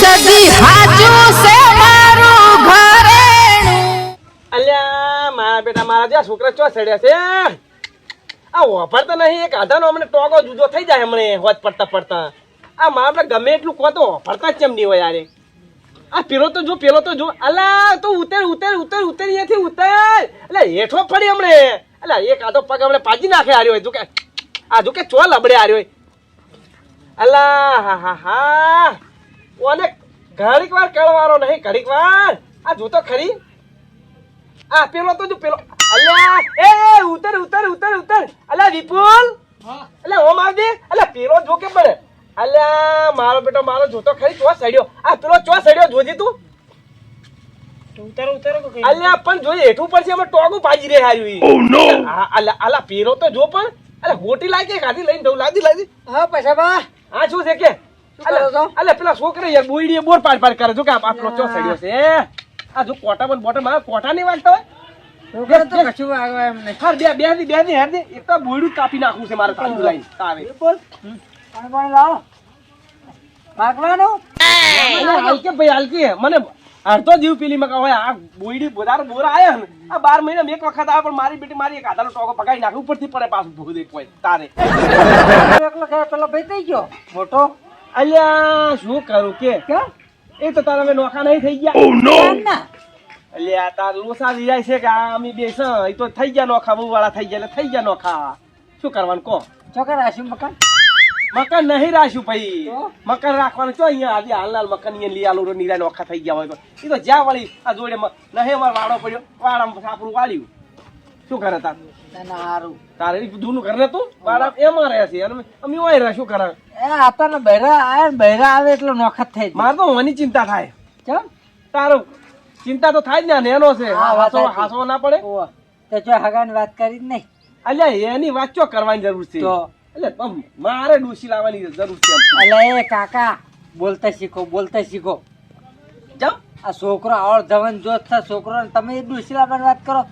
સદી હાચું છે મારું ઘરેણું. અલ્યા, મારા બેટા, મારા જ્યાં છોકરા ચો સડ્યા છે? આ ઓફર તો નહીં, એક આધાનો અમને ટોકો જુદો થઈ જાય હમણે હોત પડતા પડતા. આ મારા બેટા, ગમે એટલું કહો તો ઓફરતા જ કેમ નહીં હોય યારે. આ પેલો તો જો, પેલો તો જો. અલા તું ઉતર ઉતર ઉતર ઉતર, અહીંયાથી ઉતર. એટલે હેઠો પડી હમણે. એટલે એક આધો પગ હમણે પાજી નાખે હાર્યો હોય, જો કે, આ જો કે ચો લબડે હાર્યો હોય. અલા હા હા હા. ઓને ઘડીક વાર કેળવાનો નહીં ઘડીક વાર. આ જોતો ખરી? આ પેલો તો જો પેલો અલ્યા એ ઉતર ઉતર ઉતર ઉતર. અલ્યા વિપુલ. અલ્યા ઓમ આવજે અલ્યા પેલો જો કે પડે અલ્યા મારો બેટો મારો જોતો ખરી ચો સડ્યો? આ પેલો ચો સડ્યો જોજે તું. ઉતારો ઉતારો અલ્યા પણ જોઈએ હેઠું પડશે અમે ટોગું પાજી રે હાર્યું અલ્યા અલ્યા પેલો તો જો પણ. અલ્યા હોટી લાગે ગાડી લઈને જવું? લાદી લાદી. હા પૈસા બા. આ શું છે કે? અલ્યા પેલા છોકરા યાર બોયડીએ બોર પાડ પાડ કરે. જો કે આપણો ચો સડ્યો છે આ જો કોટા પણ બોટમ આ કોટા નહીં વાગતા હોય? છોકરા તો કશું વાગવા એમ નહીં. હાર બે બે દી બે હેર દે એક તો બોયડું કાપી નાખવું છે મારે તાંદુ લાઈન. તાવે. બોલ. પાણી પાણી લાવો માગવાનું અલ્યા ભાઈ હાલકે મને અડધો જીવ પેલી માં હોય આ બોયડી બોદાર બોર આયા ને આ બાર મહિના એક વખત આવે પણ મારી બેટી મારી એક આધાનો ટોકો પકાઈ નાખું ઉપરથી પડે પાછું ભૂખ દે કોઈ તારે. એકલો પેલો ભાઈ થઈ ગયો. મોટો? અલ્યા શું કરું કે? એ તો તારા હવે નોખા નહીં થઈ ગયા. અલ્યા તાર લોસા જાય છે કે આ અમે બે છે એ તો થઈ ગયા નોખા બહુ વાળા થઈ ગયા એટલે થઈ ગયા નોખા. શું કરવાનું કહો? છોકરા રાખ્યું મકાન? મકાન નહીં રાખ્યું ભાઈ? મકાન રાખવાનું છો અહીંયા આજે હાલનાલ મકાન અહીંયા લઈ આલો નીરા નોખા થઈ ગયા હોય એ તો જ્યાં વળી આ જોડે નહીં અમારે વાળો પડ્યો વાળા સાપરું વાળ્યું. શું કરે તાર? હારું. તારે જૂનું કરે તું વાડા એમાં રહે છે. અમે ઓય રહે શું કરે એ આતાને બહેરા આવે બહેરા આવે એટલે નોખત થઈ મારે તો ઓની ચિંતા થાય. કેમ તારું ચિંતા તો થાય જ ને એનો છે. હાસો હાસો ના પડે? તે જો હગાની વાત કરી જ નહીં. અલ્યા એની વાત ચો કરવાની જરૂર છે? એટલે મારે ડૂસી લાવવાની જરૂર છે. અલે એ કાકા બોલતા શીખો બોલતા શીખો. જાઓ આ છોકરો આવડ ધવન જોત છે છોકરો તમે ડુસીલાબાની વાત કરો.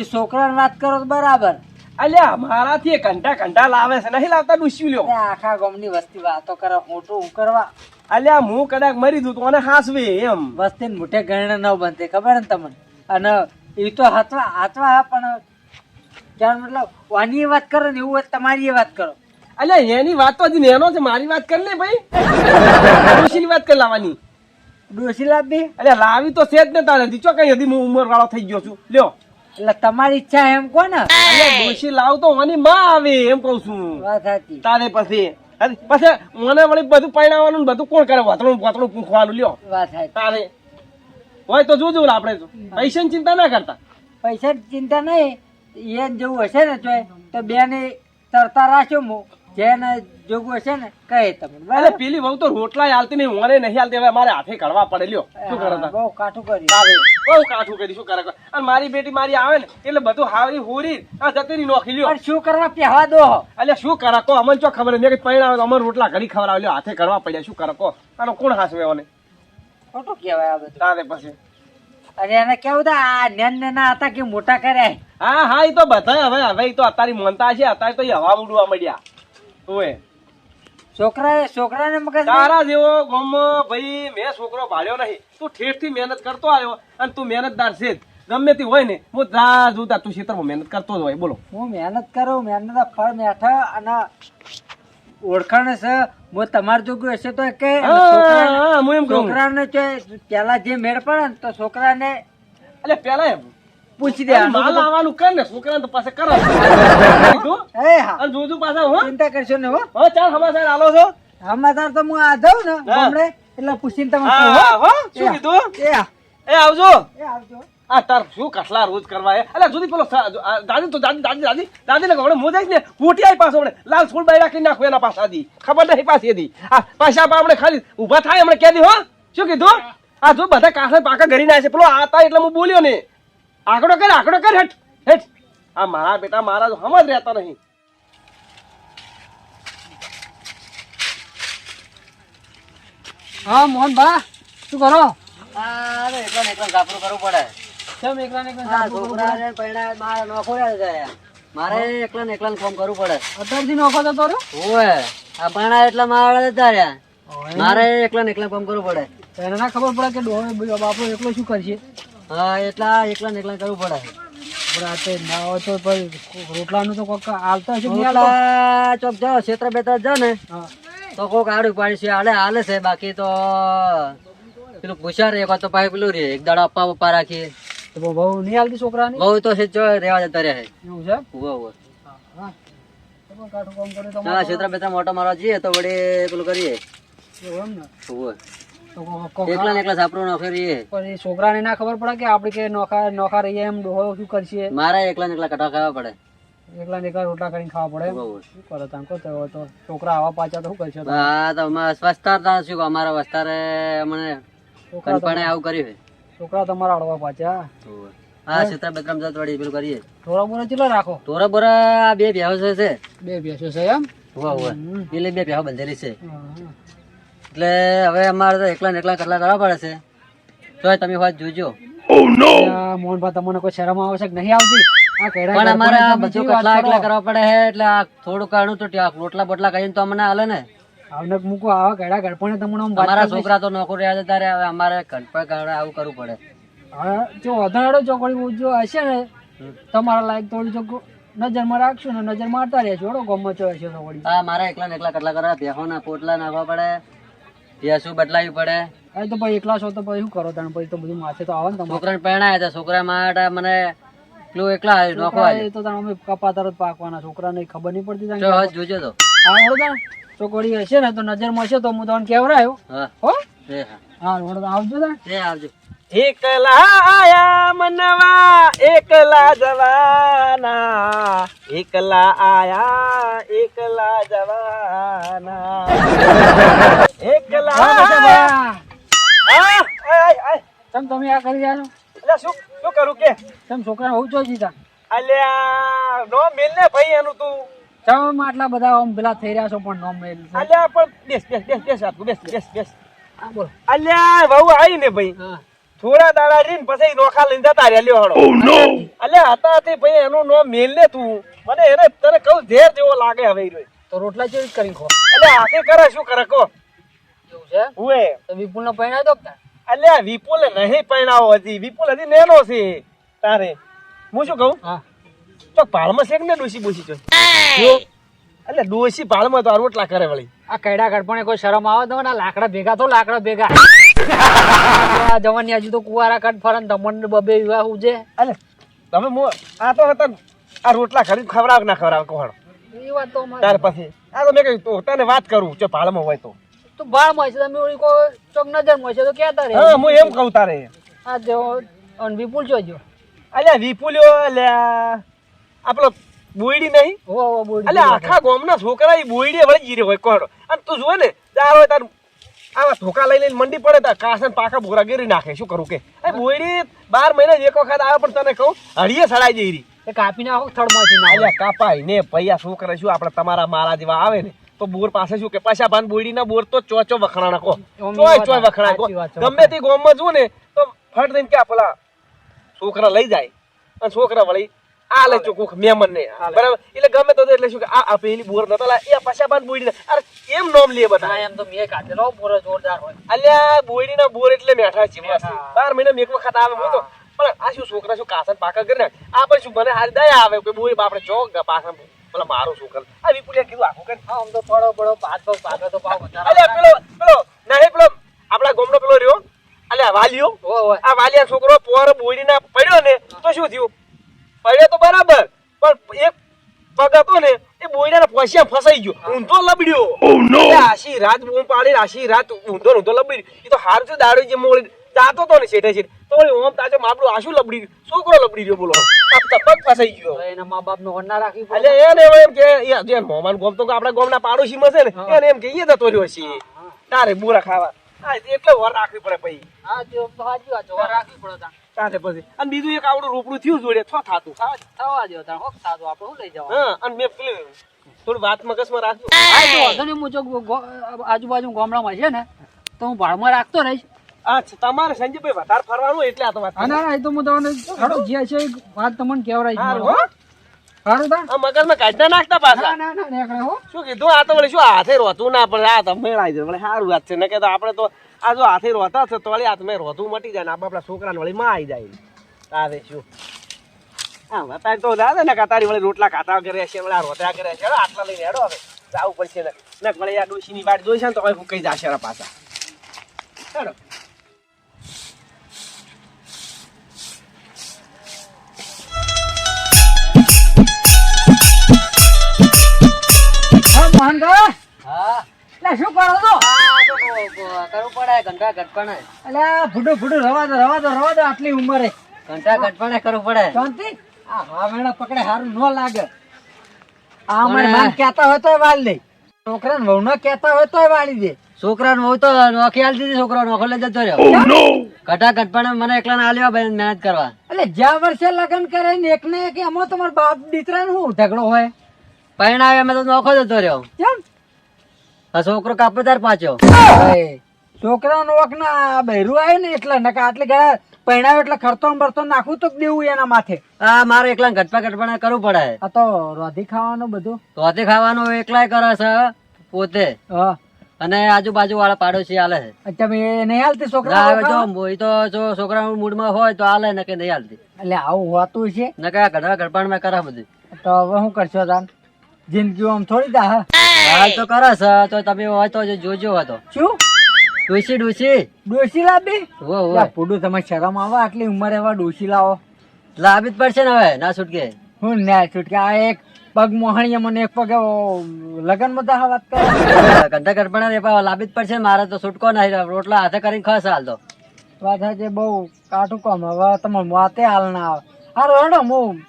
છોકરાની વાત કરો તો બરાબર. અલ્યા મારાથી ઘંટા ઘંટા લાવે છે. નહીં લાવતા ડૂસી લ્યો. આખા ગામની વસ્તી વાતો કરે મોટું હું કરવા. અલ્યા હું કદાચ મરી દઉં તો મને હાસવે એમ. વસ્તી મોટે ગણે ન બનતી ખબર ને તમને? અને એ તો હાથવા હાથવા પણ જાણ મતલબ વાની વાત કરો ને એવું તમારી વાત કરો. અલ્યા એની વાત તો હજી નેનો છે મારી વાત કરી લે ભાઈ. ડોશીની વાત કરી લાવવાની. ડોસીલા લાવી અલ્યા લાવી તો છે જ ને તારે. ચો કઈ હજી હું ઉંમર વાળો થઈ ગયો છું. લ્યો. એટલે તમારી ઈચ્છા એમ કોને ડોશી લાવ તો મને માં આવે એમ કઉ છું. વાત સાચી. તારે પછી અરે પછી મને વળી બધું પરણાવવાનું ને બધું કોણ કરે? વાતણું વાતણું પૂંખવાનું લ્યો. વાત સાચી. તારે. હોય તો જોજો ને આપણે તો. પૈસાની ચિંતા ના કરતા. પૈસાની ચિંતા નહીં. એ જેવું હશે ને તો બેને તરતા રાખ્યો હું જેને જોગવો છે ને કહે તમને અરે પેલી વહુ તો રોટલા હાલતી નહીં મને નહીં હાલતી હવે મારે હાથે કડવા પડે લ્યો. શું કરે બહુ કાઠું કરી બહુ કાઠું કરી શું કરે અને મારી બેટી મારી આવે ને એટલે બધું હાવરી હોરી આ જતી નોખી લ્યો. શું કરવા પહેવા દો? એટલે શું કરે? કો અમને ચો ખબર મેં પૈણા આવે તો અમને રોટલા ઘડી ખબર લ્યો હાથે કરવા પડ્યા શું કરે? કો આનો કોણ હાસવે ઓને ખોટું કહેવાય આ બધું. તારે પછી. અરે એને કેવું આ નેન નેના હતા કે મોટા કર્યા? હા હા એ તો બધા હવે હવે તો અત્યારે મનતા છે અત્યારે તો એ હવા ઉડવા મળ્યા ઓએ છોકરા છોકરાને મગજ તારા જેવો ગામમાં ભાઈ મેં છોકરો ભાળ્યો નહીં. તું ઠેઠથી મહેનત કરતો આવ્યો અને તું મહેનતદાર છે ગમે તે હોય ને હું જા જોતા તું ખેતરમાં મહેનત કરતો જ હોય બોલો. હું મહેનત કરું મહેનત ફળ મેઠ અને ઓળખાણ છે. હું તમારે જોગું હશે તો કે છોકરાને- પેલા જે મેળ પડે ને તો છોકરાને એટલે પેલા એમ. પૂછી દે માલ આવવાનું કર ને છોકરાને તો પાસે કરો? એ હા અને જોજો પાછા હો. ચિંતા કરશો ને હો. હો ચાલ સમાચાર આલો છો. સમાચાર તો હું આ દઉં ને હમણે એટલે પૂછીને તમે કહો, હા. હો. હો. શું કીધું? એ એ આવજો. એ આવજો. આ તાર શું કસલા રોજ કરવા એ જોદી જુદી પેલો દાદી તો દાદી દાદી દાદી. દાદી ને હમણાં મોજાઈ ને. મોટી આઈ પાસે હમણાં. લાલ છોડ બાઈ રાખી નાખો એના પાસે આદી. ખબર નહીં પાછી એદી. આ પાછા આપણે ખાલી ઊભા થાય હમણાં કેદી હો. શું કીધું? આ જો બધા કાંઠે પાકા ઘરી ના છે. પેલો આતા એટલે હું બોલ્યો ને આંકડો કર આંકડો કર હેઠ હેઠ. આ મારા બેટા મારા તો હમ જ રહેતા નહીં. હા મોહન બા શું કરો? અરે એકલા ને એકલા ઝાપડું કરવું પડે. કેમ એકલા ને એકલા આ સાબુ પૈણા મારા નોખોડ્યા જાય મારે એકલા ને એકલા કામ કરવું પડે. અત્યારથી નોખો તો રહ્યો ઓય આ પૈણા એટલા મારા જતા રહ્યા. મારે એકલા ને એકલા ફોન કરવું પડે. એને ના ખબર પડે કે ડોહો બાપો એકલો શું કરશે? હા એટલા એકલા ને એકલા કરવું પડે. પણ આ તે ના હોય તો પછી રોટલાનું તો કોક હાલતા હશે રોટલા ચોક જાઓ ક્ષેત્ર બેતર જાઓ ને. તો કોક આડું પાડી છે હાલે હાલે છે બાકી તો પેલું પૂછા રે તો પાઈ પેલું રે એક દાડો અપ્પા પપ્પા રાખીએ. તો બહુ નહીં હાલતી છોકરાની? બહુ તો છે જો રેવા જતા રહે એવું છે ઊભો ઊભો કરે ક્ષેત્ર બેત્ર મોટો મારવા જઈએ તો વળી પેલું કરીએ. એવું એમ ને? એકલા એકલા છાપરો નોખે રહીએ. પણ એ છોકરાને ના ખબર પડે કે આપણે કે નોખા નોખા રહીએ એમ ડોહો શું કરશે? મારા એકલા એકલા કટા ખાવા પડે. એકલા એકલા રોટલા કરીને ખાવા પડે. શું કરે તાંકો તો તો છોકરા આવા પાછા તો શું કરશે હા તો અમારા સ્વસ્તાર તા શું કહું, અમારા વસ્તારે અમને કનપણે આવું કર્યું છોકરા તમારા અડવા પાછા. હા ક્ષેત્ર બેત્રમ જત વળી પેલું કરીએ. થોડા બોરા ચેટલા રાખો? તોરા બોરા આ બે ભેહો છે. બે ભેંસો છે એમ? વાહ વાહ એટલે બે ભેહો બંધેલી છે. એટલે હવે અમારે તો એકલા ને એકલા કટલા કરવા પડે છે. તો તમે વાત જોજો. મોહનભાઈ તમને કોઈ શરમ આવે છે કે નહીં આવતી? પણ અમારે બધું કટલા એકલા કરવા પડે છે એટલે આ થોડું કાણું તો ત્યાં રોટલા બોટલા કરીને તો અમને હાલે ને. આવને મૂકો આવા કેડા ગડપણે તમને અમારા છોકરા તો નોકરી રહ્યા છે ત્યારે હવે અમારે ઘટપણ કાઢે આવું કરવું પડે. હા, જો અધાડો ચોકડી જો હશે ને તમારા લાયક થોડી જો નજરમાં રાખશું ને નજર મારતા રહેશું ગમે છો હશે તો હા મારે એકલા ને એકલા કટલા કરવા બેહો ના પોટલા નાખવા પડે. ભેંસું બદલાવી પડે? આ તો ભાઈ એકલા છો તો પછી શું કરો તાણ પછી તો બધું માથે તો આવે ને તમારે. છોકરાને પરણાયા હતા છોકરા માટે મને પેલું એકલા નોખવા તો તાણ અમે કપા તરત પાકવાના છોકરાને ખબર નહીં પડતી જો જોજો તો. હા હળો ચોકડી હશે ને તો નજરમાં હશે તો હું તમને કેવરાયો. હો. હા? હા. આવજો તાણ આવજો. એકલા આયા મનવા એકલા જવાના. એકલા આયા એકલા જવાના. એકલા. હા, બેટા આયા. આય, આય. તમ તમે આ કરી છો શું શું કરું કે? તમ છોકરા હોવ છો જીતા અલ્યા નો મેલ ને ભાઈ એનું તું. ચમ આટલા બધા પેલા થઈ રહ્યા છો પણ નો મેલ અલ્યા પણ બેસ બેસ બેસ બેસ આપું બેસ બેસ બેસ. હા બોલ. અલ્યા વહુ આવી ને ભાઈ. હા. થોડા દાડા રીન પછી નોખા લઈને જતા રહ્યા લ્યો હળો અલ્યા હતા તે ભાઈ એનું નો મેલ ને તું. મને એને તને કહું ઝેર જેવો લાગે હવે તો રોટલા જેવી કરી ખો? અલ્યા આખે કરે શું કરે કો એવું છે? હુએ વિપુલ ને પૈણા દો તાર. અલ્યા વિપુલ નહીં પરણાવો હજી. વિપુલ હજી નેનો છે. તારે. હું શું કહું? હા. તો પાળમાં શેક ને ડોસી બોસી છો? એટલે ડોસી પાળમાં તો આ રોટલા કરે વળી. આ કૈડા ગડપણે કોઈ શરમ આવે તો ના લાકડા ભેગા તો લાકડા ભેગા. જવાની હજુ તો કુવારા કાઢ ફરન દમણ બબે વિવાહ ઉજે. અલે તમે મો આ તો હતા આ રોટલા ખરીદ ખવડાવ ના ખવડાવ? કોણ? એ વાત તો ત્યાર પછી આ તો મેં કહ્યું તો તને વાત કરું જો પાળમાં હોય તો. તો બાળ મળશે તમે ઓળી કો ચોક નજર મળશે તો કેતા રે હા હું એમ કહું તારે. આ જો અન વિપુલ જોજો અલ્યા વિપુલ્યો અલ્યા આ પેલો બોયડી નહીં? હો હો બોલ અલ્યા આખા ગામના છોકરા ઈ બોયડી વળી જીરે હોય કોણ? અને તું જોવે ને તાર હોય તાર આવા ધોકા લઈ લઈને મંડી પડે તાર કાસન પાકા બોરા ગેરી નાખે શું કરું કે? એ બોયડી બાર મહિને એક વખત આવે પણ તને કહું હળીએ સડાઈ જઈ રહી એ કાપી નાખો થડમાંથી ના અલ્યા કાપાય ને ભૈયા શું કરે શું આપણે તમારા મારા જેવા આવે ને? તો બોર પાસે શું કે? પાછા ભાન બોયડી ના બોર તો ચોચો વખણાના કો એમની ચોય ચોય વખણા કો ગમે તે ગામમાં જુઓ ને તો ફટ દઈને ક્યાં પેલા છોકરા લઈ જાય અને છોકરા વળી આ લે ચોખ્ખું મેમન ને બરાબર? એટલે ગમે તો એટલે શું કે આ પેલી બોર નતો લા એ પાછા બાન બોયડી ના અરે એમ નોમ લે બધા. એમ તો મેં કાઢેલો બોર જોરદાર હોય. અલ્યા બોયડી ના બોર એટલે મેઠા છે બસ. મેઠા. બાર મહિના મેક વખત આવે હું તો પણ આ શું છોકરા શું કાસન પાકા કરી નાખે આ પણ શું મને હાલ દયા આવે કે બોય બાપડે ચોક પાછા પેલા મારો છોકરા આ વિપુલિયા કીધું આખું કરી. આમ તો પડો પડો પાછો ભાગ ભાગે તો ભાવ અલ્યા પેલો પેલો નહીં પેલો આપણા ગોમનો પેલો રહ્યો. અલ્યા વાલિયો આ વાલિયા છોકરો પોર બોયડી ના પડ્યો ને તો શું થયું? પડ્યો તો બરાબર પણ એક પગ હતો ને એ બોયડા પોસિયા ફસાઈ ગયો. ઊંધો લબડ્યો. એટલે આશી રાત બૂમ પાડી આશી રાત ઊંધો ઊંધો લબડી એ તો હાર જો દાડો જે મોળી જાતો તો ને શેઠે શેઠ. તો ઓમ તાજો માપડું આશુ લબડી. છોકરો લબડી રહ્યો બોલો. આ પગ ફસાઈ ગયો. એના મા બાપ નો ના રાખી એટલે એને એમ કે એ જે મોમાન ગોમ તો આપણા ગોમના પાડોશીમાં છે ને એને એમ કે એ જતો રહ્યો છે. તારે બુરા ખાવા. હા એટલે વર રાખવી પડે પછી. હા જો ભાજી વાજો વર રાખવી પડે. તારે પછી. અને બીજું એક આવડું રોપડું થયું જોડે છો થાતું. થવા થવા દો તાણ હોક થાતું. આપણે શું લઈ જવાનું? હા અને મેં પેલી થોડું વાત મગજમાં રાખજો. હા હું આજુબાજુ ગામડામાં છે ને તો હું ભાડમાં રાખતો રહીશ. અચ્છા તમારે સંજયભાઈ વધારે ફરવાનું એટલે આ તો વાત ના ના, એ તો હું તમને હાલો જે છે વાત તમને કહેવરાઈશ હો. સારું તા? આ કાઢતા નાખતા પાછા. ના ના નીકળે હો. શું કીધું? આ તો વળી શું હાથે રોતું ના પડે આ તમે મેળાઈ જાય વળી સારું વાત છે. ને કે તો આપણે તો આ જો હાથે રોતા છે તો વળી હાથમાં રોતું મટી જાય ને આપણે આપણા છોકરાને વળી માં આવી જાય. તારે શું? હા તો દાદા ને તારી વળી રોટલા ખાતા કરે છે વળી આ રોતા કરે છે આટલા લઈને હેડો હવે. જવું પડશે ને. ને વળી આ ડોશીની વાટ જોઈશે ને તો હવે ફૂંકાઈ જશે એના પાછા. હેડો. એટલે શું કરો છો આ તો કો- કો- કરવું પડે ઘંટા ઘટપણે. એટલે ફૂટું ફૂટું રવા દો રવા દો રવા દો આટલી ઉંમરે. ઘંટા ઘટપણે કરવું પડે. શાંતિ? હા હાવેણા પકડે સારું ન લાગે. આ પણ- કહેતા હોય તો વાળી દે. છોકરાને વહુ ન કહેતા હોય તો વાળી દે. છોકરા વહુ તો નોખી આલતી હતી છોકરો નોખો લઈ જતો રહ્યો. ઘટા ઘટપણે મને એકલા ના લેવા ભાઈ મહેનત કરવા. એટલે જ્યાં વર્ષે લગ્ન કરે ને એક ને એક એમાં તમારા બાપ દીકરા નું ઝઘડો હોય? પરિણામે અમે તો નોખો જતો રહ્યો. કેમ? આ છોકરો કાપેદાર પાછો. છોકરા નો વક ના બહેરું આવે ને એટલે નકા આટલી ગયા પહેણાવ એટલે ખર્ચો બરતો નાખું તો દેવું એના માથે. આ મારે એકલા ઘટપા ઘટપણે કરવું પડે. આ તો રોધી ખાવાનું બધું. રોધી ખાવાનું એકલાય કરે છે પોતે. હા. અને આજુબાજુ વાળા પાડોશી આલે છે. તમે નહીં હાલતી છોકરા હવે જો એ તો જો છોકરા મૂડમાં હોય તો આલે ને કે નહીં હાલતી. એટલે આવું હોતું છે ને કે ઘણા ઘડપાણમાં કરા બધું. તો હવે શું કરશો તાન? જિંદગી આમ થોડી દા હા? હાલ તો કરો છે તો તમે હોય તો જોજો હતો. શું? ડોસી ડોસી ડોસી લાવી હો હો પૂડું તમે શરમ આવે આટલી ઉંમરે હવે ડોસી લાવો. લાવી જ પડશે ને હવે ના છૂટકે. હું ના છૂટકે આ એક પગ મોહણીએ મને એક પગ લગન દા વાત કરે. ગંધા ઘડપણા રે પણ લાવી જ પડશે મારે તો છૂટકો નહીં રોટલા હાથે કરીને ખસ હાલ તો. વાત છે બહુ કાઠું કામ હવે તમે વાતે હાલ ના આવે. હારો હેડો હું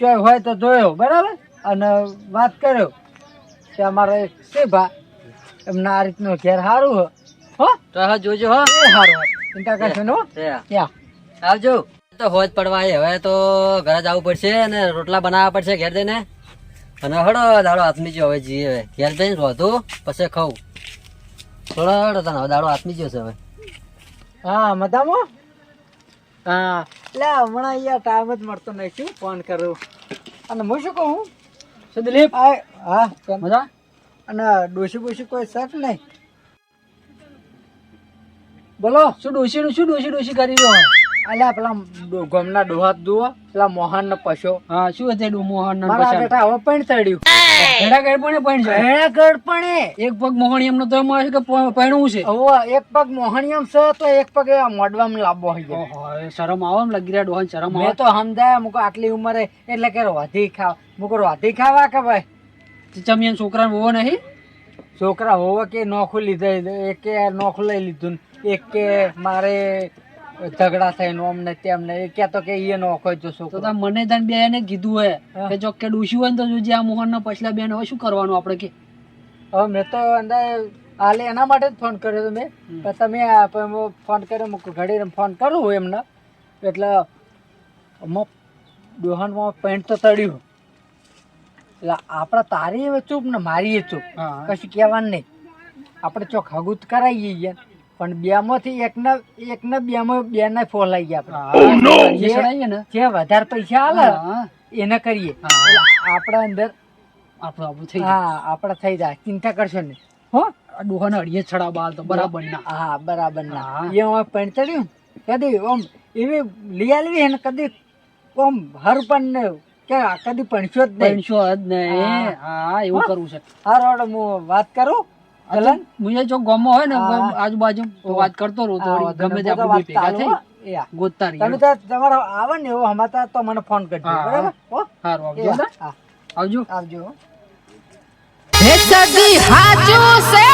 ચોય હોય તો જોયો બરાબર? અને વાત કર્યો. કે અમારે છે ભા. એમને આ રીતનું ઘેર સારું હો. હો? તો હા જોજો હો. એ સારું ચિંતા કરશો નો આવજો. તો હોજ પડવા હવે તો ઘરે જવું પડશે અને રોટલા બનાવવા પડશે ઘેર જઈને. અને હળો દાડો હાથમી ગયો હવે જઈએ હવે. ઘેર જઈને રોધું પછી ખાવું થોડો હળો તને હવે દાડો હાથમી ગયો છે હવે. હા મજામાં? હા. એટલે હમણાં અહીંયા ટાઈમ જ મળતો નહીં. શું ફોન કરું? અને હું શું કહું? શું દિલીપ હા? મજા? અને ડોસી બોસી કોઈ શક નહીં? બોલો. શું ડોસી નું શું ડોશી ડોસી કરી રહ્યો અલ્યા પેલા ગમના ડોહા ડોહાત જુઓ પેલા મોહન નો પશો હા શું છે મોહન નો પશો બેટા હવે પણ ચડ્યું. ઘડા પણ એક પગ મોહણી નો તો એમ છે કે એક પગ મોહણીયમ છે તો એક પગ મોડવામાં લાંબો હોય. શરમ આવે એમ લગી રહ્યા ડોહન શરમ આવે. તો સમજાય મુકો આટલી ઉંમરે એટલે કે રોધી ખાવ મુકો રોધી ખાવા કે ભાઈ? ચમિયન છોકરા હોવો નહીં? છોકરા હોવો કે નોખું લીધે એક કે નોખું લઈ લીધું એક કે મારે ઝઘડા થઈને અમને તેમને એ કેતો કે એ નોખો જ છોકરો. તો મને તને બે એને કીધું હે કે જો કે ડોશી હોય ને તો જોજે આ મોહન ના પછલા બેન હવે શું કરવાનું આપણે કે? હવે મેં તો અંદર હાલે એના માટે જ ફોન કર્યો મેં. તમે ફોન કર્યો ઘડી ફોન કરું એમને. એટલે અમુક ડોહાનમાં પેન્ટ તો તળ્યું. એટલે આપણે તારી ચૂપ ને મારી ચૂપ. કશું કહેવાનું નહીં. આપણે ચોક હગુત કરાવીએ ગયા પણ બેમાંથી એકને એકના બેમાં બેને ફોલાઈ ગયા આપણે. ને. જે વધારે પૈસા આલે એને કરીએ. આપણા અંદર આપણું આપણું થઈ જાય. હા આપણા થઈ જાય. ચિંતા કરશો ને હો? ડોહાને અડીએ છડા બાલ તો બરાબર ના. હા બરાબર ના. એ હું પેન્ટ ચડ્યું. કદી ઓમ એવી લઈ આવી ને કદી ઓમ હર પણ ને કે કદી પણસ્યો જ નહીં. પૈણસો જ નહીં. હા. હા એવું કરવું છે. હા રોડ હું વાત કરું? ચલન મુજે જો ગામમાં હોય ને આજુબાજુ તો વાત કરતો રહું તો ગમે તે આપણે ભેગા થઈ ગોતતા રહી તમે તમારો આવે ને એવો હમાતા તો મને ફોન કરજો બરાબર? હો? સારું આવજો આવજો. આવજો. હે સદી હાચું છે